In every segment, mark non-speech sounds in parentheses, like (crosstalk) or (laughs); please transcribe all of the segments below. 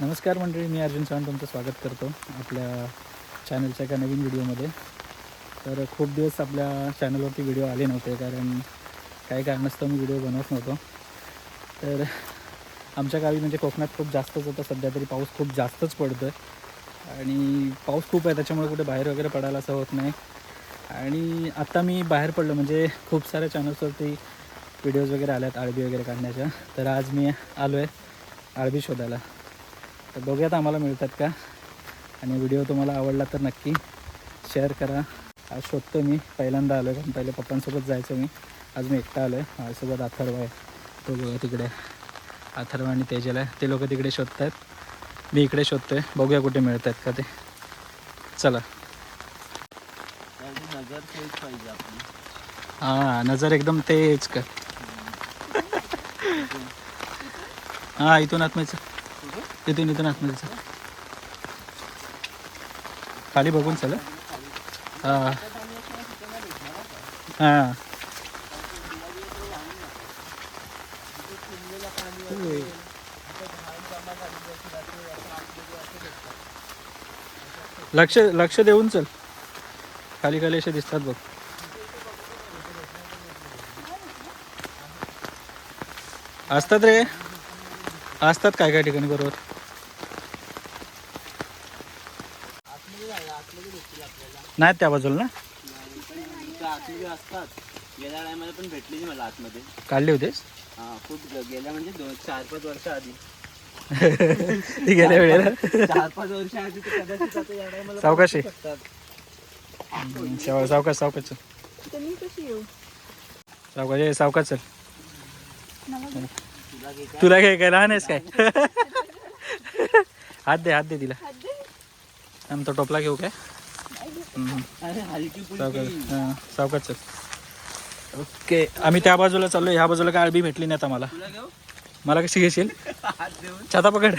नमस्कार मंडळी मी अर्जुन चव्हाण तुमचं स्वागत करतो आपल्या चॅनलच्या एका नवीन व्हिडिओमध्ये तर खूप दिवस आपल्या चॅनलवरती व्हिडिओ आले नव्हते कारण काही कारणास्तव मी व्हिडिओ बनवत नव्हतो. तर आमच्या गावी म्हणजे कोकणात खूप जास्तच होतं सध्या तरी पाऊस खूप जास्तच पडतो आहे आणि पाऊस खूप आहे त्याच्यामुळे कुठे बाहेर वगैरे पडायला असं होत नाही. आणि आत्ता मी बाहेर पडलो म्हणजे खूप साऱ्या चॅनल्सवरती व्हिडिओज वगैरे आल्यात आळबी वगैरे काढण्याच्या. तर आज मी आलो आहे आळबी शोधायला. तर बघूयात आम्हाला मिळतात का. आणि व्हिडिओ तुम्हाला आवडला तर नक्की शेअर करा. आज शोधतो मी. पहिल्यांदा आलो आहे पण पहिले पप्पांसोबत जायचो मी. आज मी एकटा आलो आहे माझ्यासोबत अथर्व आहे. तो बघा तिकडे. अथर्व आणि तेजल आहे. ते लोक तिकडे शोधत आहेत मी इकडे शोधतो आहे बघूया कुठे मिळत आहेत का ते. चला. हां नजर एकदम तेज कर. (laughs) हां इथून आत्म्याचं इथून इथून आतमध्ये चला. खाली बघून चला हां. हां. लक्ष लक्ष देऊन चल. खाली खाली असे दिसतात बघ. असतात रे. असतात काय काय ठिकाणी बरोबर? नाही त्या बाजूला ना? इथं आतमध्ये असतात गेल्या टायमाला पण भेटली मला आतमध्ये काढले होतेस? हा खूप ग- गेल्या म्हणजे दोन चार पाच वर्ष आधी ती गेल्या वेळेला? चार पाच वर्ष आधी ते कदाचित आता या टायमाला सावकाश. आहे. हम्म, साव- सावकाश सावकाश चल. तर मी कशी येऊ सावकाश ए, सावकाश चल. तुला घे तुला काय काय लहान आहेस काय? हात दे हात दे तिला. आमचा टोपला घेऊ काय? हां चल. ओके आम्ही त्या बाजूला चाललो ह्या बाजूला काय अळबी भेटली नाही आता मला मला कशी घेशील? (laughs) छाता पकड.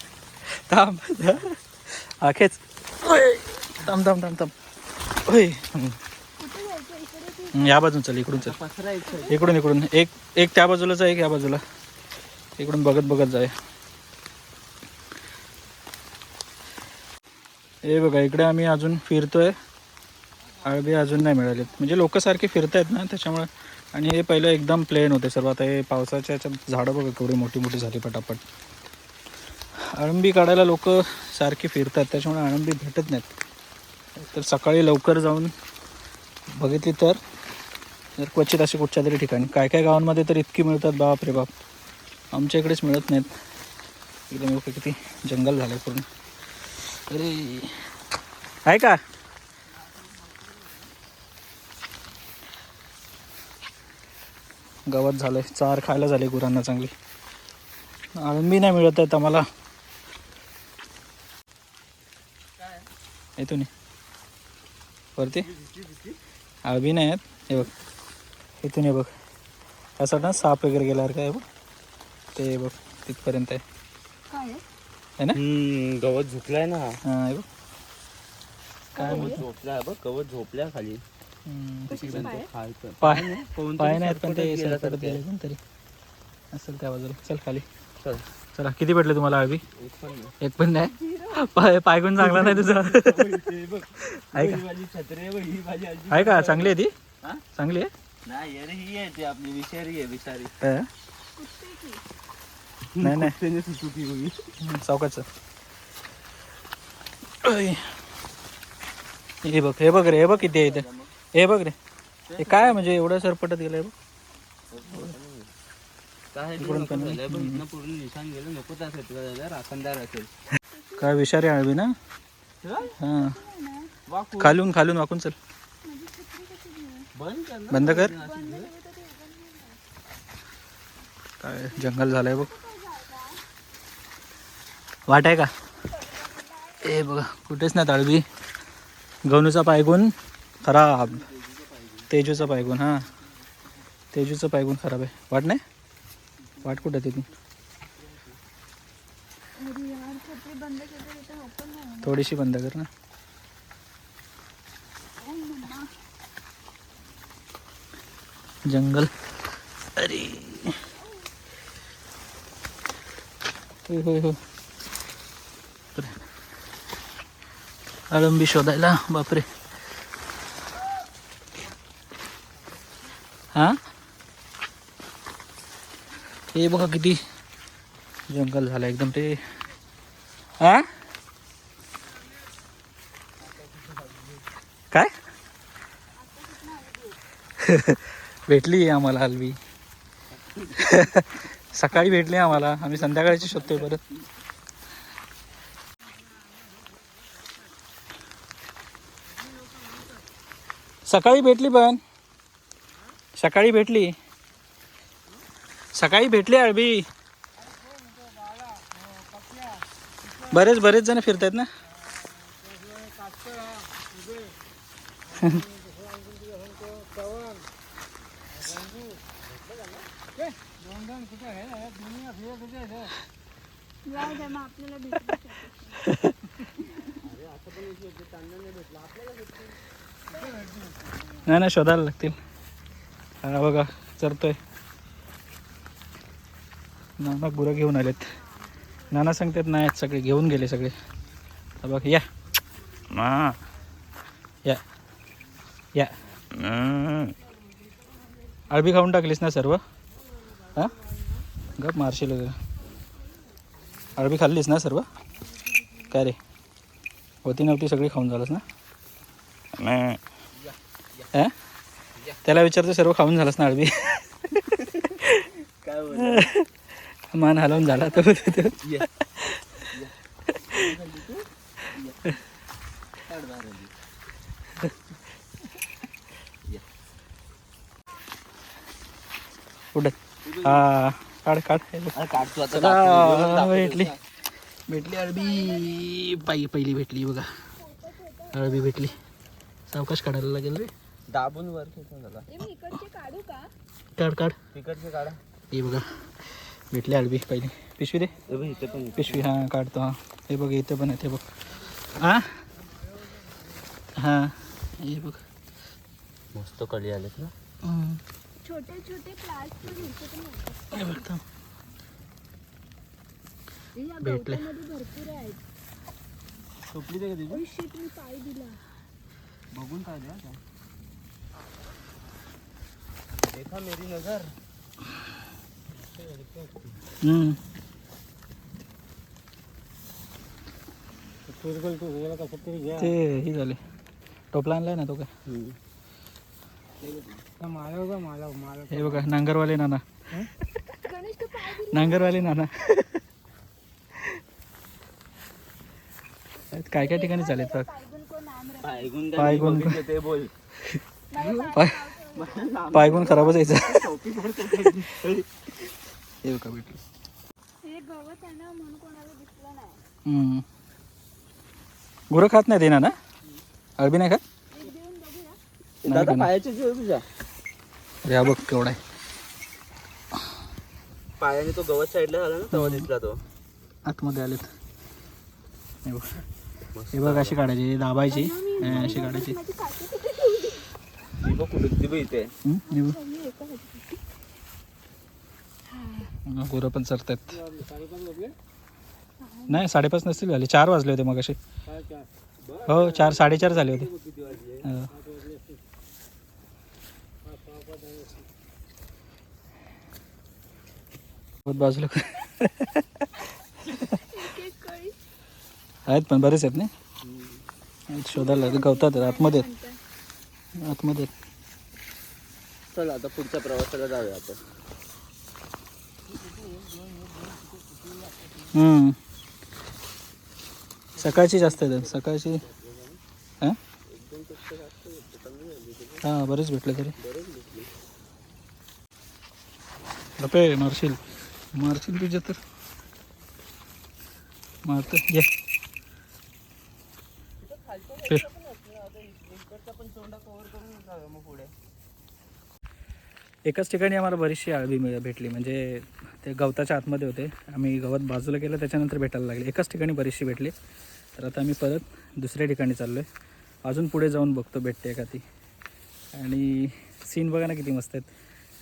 (laughs) थांब. ओय. थांब थांब थांब थांब. हम्म, या बाजून चल इकडून चल. इकडून इकडून. एक एक त्या बाजूलाच एक या बाजूला. इकडून बघत बघत जाय हे बघा इकडे आम्ही अजून फिरतोय. आळबी अजून नाही मिळालेत. म्हणजे लोक सारखे फिरतायत ना त्याच्यामुळे. आणि हे पहिलं एकदम प्लेन होते सर्व. आता हे पावसाच्या याच्यात झाडं बघा केवढी मोठी मोठी झाली पटापट. अळंबी काढायला लोक सारखी फिरतात त्याच्यामुळे अळंबी भेटत नाहीत. तर सकाळी लवकर जाऊन बघितली तर जर क्वचित असे कुठच्या तरी ठिकाणी. काय काय गावांमध्ये तर इतकी मिळतात बाप रे बाप. आमच्या इकडेच मिळत नाहीत. एकदम लोक किती जंगल झालं पूर्ण. आहे का? गवत झालंय. चार खायला झाले गुरांना चांगली. आळंबी नाही मिळत आहेत आम्हाला. येतो नाही वरती? आळबी नाही आहेत. हे बघ. इथून हे बघ. असं ना साप वगैरे गेल्यावर काय बघ. ते बघ तिथपर्यंत आहे? है ना? गवत झोपलाय ना. हां हे बघ. काय गवत झोपलाय बघ गवत झोपल्या खाली. हम्म, पाय? पाय कोणतरी पाय नाहीत पण ते सरपटच गेला सरपटत तर गेले पण तरी. असेल त्या बाजूला. चल खाली. चल. चला किती भेटले तुम्हाला उत्पन्न एक पण नाही. पाय पायगुण चांगला नाही तुझा? ते बघ आहे का? ही माझी छत्री आहे बघ, ही माझी आजी. आहे का? चांगली आहे ती? हा? चांगली आहे? नाही अरे ही आहे ती आपली विषारी आहे विषारी. हा? नाही नाही. चौकाच हे बघ हे बघ रे हे बघ किती आहे इथे. हे बघ रे. हे काय म्हणजे एवढं सरपटत गेलंय बघ. काय ते इकडून नको पण. झालंय, बघ, इथनं पूर्ण निशाण गेलं नको त्या क्षेत्राला झालं राखणदार असेल. काय विषारी आळवी ना? हां? वाकू. खालून खालून वाकून चल. बंद कर ना. बंद कर. काय जंगल झालंय बघ. वाट आहे का? ए बघा कुठेच नाही तळबी. गवनूचा पायगुण खराब. तेजूचा पायगुण हां. तेजूचं पायगुण खराब आहे. वाट नाही? वाट कुठं आहे तिथून? थोडीशी बंद कर ना. जंगल. अरे. होय होय होय. अळंबी शोधायला बापरे हा हे बघा किती जंगल झालं एकदम ते हा काय भेटली आम्हाला हलवी सकाळी भेटली आम्हाला आम्ही संध्याकाळची शोधतोय परत सकाळी भेटली पण. सकाळी भेटली. सकाळी भेटली अळबी बरेच बरेच जण फिरतायत ना? (laughs) (laughs) नाही नाही शोधायला लागतील. हा बघा चरतोय. नाना गुरं घेऊन आलेत. नाना सांगतात नाही आहेत सगळे घेऊन गेले सगळे. बघ या. मा. या. या. अळबी खाऊन टाकलीस ना सर्व? हां? गप मारशील अळबी खाल्लीस ना सर्व? काय रे? होती नव्हती सगळी खाऊन झालंस ना? नाही. हा? त्याला विचारतो सर्व खाऊन झालंस ना अळबी काय मान हलवून झाला तो. तो- कुठे हा काढ काढ. भेटली. भेटली अळबी पायी पहिली भेटली बघा. अळबी भेटली. सावकाश काढायला लागेल रे. दाबून वर खेचून झाला काढू का? काढ काढ. तिकडचे काढा. हे बघा. भेटली अळबी पहिली. पिशवी दे. ए बघ, इथे पण पिशवी हां काढतो हां. हे बघ इथे पण आहे ते बघ. हां? हां हे बघ. मस्त कळी आलेत ना. हम्म. छोटे छोटे प्लास्टिक ह्याचे पण होते. हे बघ थांब. या भेटले. गवतामध्ये भरपूर आहेत. मी पाय दिला. बघून काय द्या देखा मेरी नजर. ते हे झाले. टोपला आणलाय ना तो काय? हे बघा नांगरवाले नाना. नांगरवाले नाना. (laughs) काय काय ठिकाणी चालेल बघ? पायगुण ते बोल. पाय पायगुण खराबच यायचा भेटलं. गुरं खात नाही ते ना ना अळबी नाही खात? दादा? पायाचे जीव तुझ्या. अरे हा बघ केवढा आहे. पायाने तो गवत साईडला झाला ना तेव्हा दिसला तो. आतमध्ये आलेत. हे बघ. हे बघ अशी काढायची दाबायची अशी काढायची. गोरं पण चरतात नाही साडेपाच नसतील झाले. चार वाजले होते मग असे हो चार साडेचार झाले होते. हो. बाजूला (laughs) आहेत पण बरेच आहेत नाही? शोधायला गवतात आतमध्ये आहेत. आतमध्ये. चल आता पुढच्या प्रवासाला जाऊया आपण. हम्म. सकाळची जास्त आहेत. सकाळची हां? हां बरेच भेटले तरी. बापे मारशील. मारशील तुझ्या तर. मारत. ये. एकाच ठिकाणी आम्हाला बरीचशी आळवी मिळ भेटली. म्हणजे ते गवताच्या आतमध्ये होते. आम्ही गवत बाजूला केलं त्याच्यानंतर भेटायला लागले. एकाच ठिकाणी बरीचशी भेटली. तर आता आम्ही परत दुसऱ्या ठिकाणी चाललो आहे अजून पुढे जाऊन बघतो भेटते का ती आणि सीन बघा ना किती मस्त आहेत.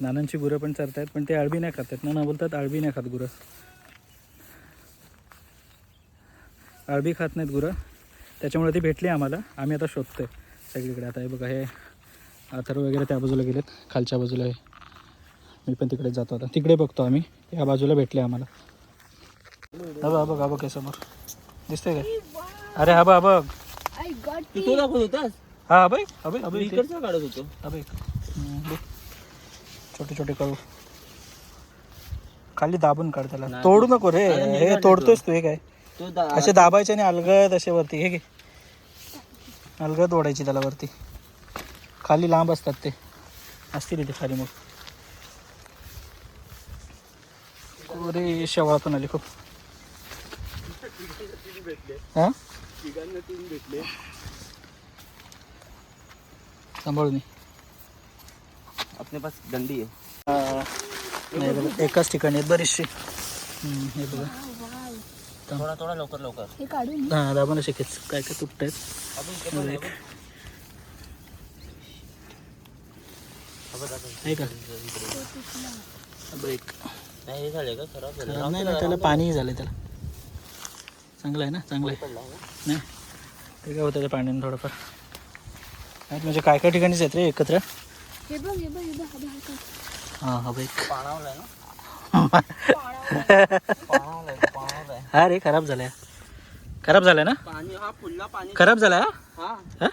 नानांची गुरं पण चरत आहेत पण ते अळबी नाही खात आहेत. नाना बोलतात अळबी नाही खात गुरं. अळबी खात नाहीत गुरं. त्याच्यामुळे ती भेटली आम्हाला. आम्ही आता शोधतोय सगळीकडे. आता हे बघा हे अथर्व वगैरे त्या बाजूला गेलेत. खालच्या बाजूला आहे मी पण तिकडे जातो आता. तिकडे बघतो आम्ही. या बाजूला भेटले आम्हाला. हा बघ हा बघ हा समोर. दिसतंय काय? अरे हा बघ बघ. तू तो दाखवत होतास? हा बघ मी इथे. इकडचा काढत होतो. बघ. छोटे छोटे करू. खाली दाबून काढ त्याला. तोडू नको रे. हे काढतो. तोडतोयस तू हे काय? असे दाबायचे आणि अलगद असे वरती हे घे. अलगद ओढायची त्याला वरती. खाली लांब असतात ते. असतील इथे खाली मग. अरे शेवाळ पण आली खूप. हा? सांभाळून. आपल्या पास दंडी आहे. एकाच ठिकाणी बरीचशी. हे बघा. थोडा थोडा लवकर लवकर. हे काढून हा दाबून असे खेच काय काय तुटत आहेत ब्रेक नाही हे झाले का? खराब झाले. नाही ना त्याला पाणी झालं त्याला. चांगलं आहे ना चांगलं आहे. पडला ना? नाही. ते काय होतं त्या पाण्याने थोडंफार. नाही म्हणजे काय काय ठिकाणीच आहेत रे एकत्र? हे बघ हे ब्रेक पाणावलाय ना? (laughs) हा रे खराब झालाय. खराब झालाय ना? पाणी हा फुल्ला पाणी. खराब झालाय हा?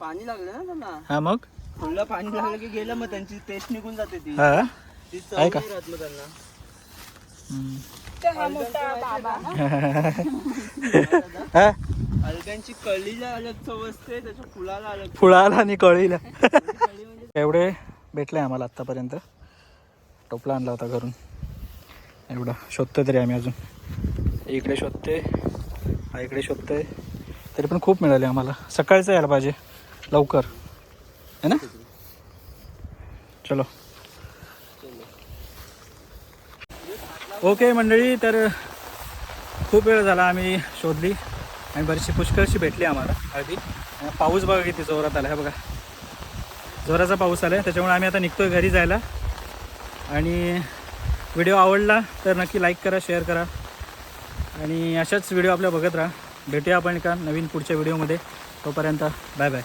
पाणी लागलं ना त्यांना. हा मग? फुल्ला पाणी लागलं की गेलं मग त्यांची टेस्ट निघून जाते ती. हा? ती चव आहे का? नाही राहत मग त्यांना. हम्म. तो हा मोठा बाबा. हा? अलग्यांची कळीला अलग चव असते त्याच्या फुलाला अलग फुळाला आणि कळीला. (laughs) कळी म्हणजे एवढे भेटले आम्हाला आत्तापर्यंत. टोपला आणला होता घरून. एवढं शोधतोय तरी आम्ही अजून. इकडे शोधते. हा इकडे शोधते तरी पण खूप मिळाले आम्हाला. सकाळचं यायला पाहिजे. लवकर. है ना? चलो. ओके मंडळी तर खूप वेळ झाला आम्ही शोधली. आणि बरीचशी पुष्कळशी भेटली आम्हाला हळदी. पाऊस बघा किती जोरात आला आहे बघा. जोराचा पाऊस आला आहे त्याच्यामुळे आम्ही आता निघतोय घरी जायला. आणि व्हिडिओ आवडला तर नक्की लाईक करा शेअर करा. आणि अशाच व्हिडिओ आपल्या बघत राहा. भेटूया आपण एका नवीन पुढच्या व्हिडिओमध्ये तोपर्यंत बाय बाय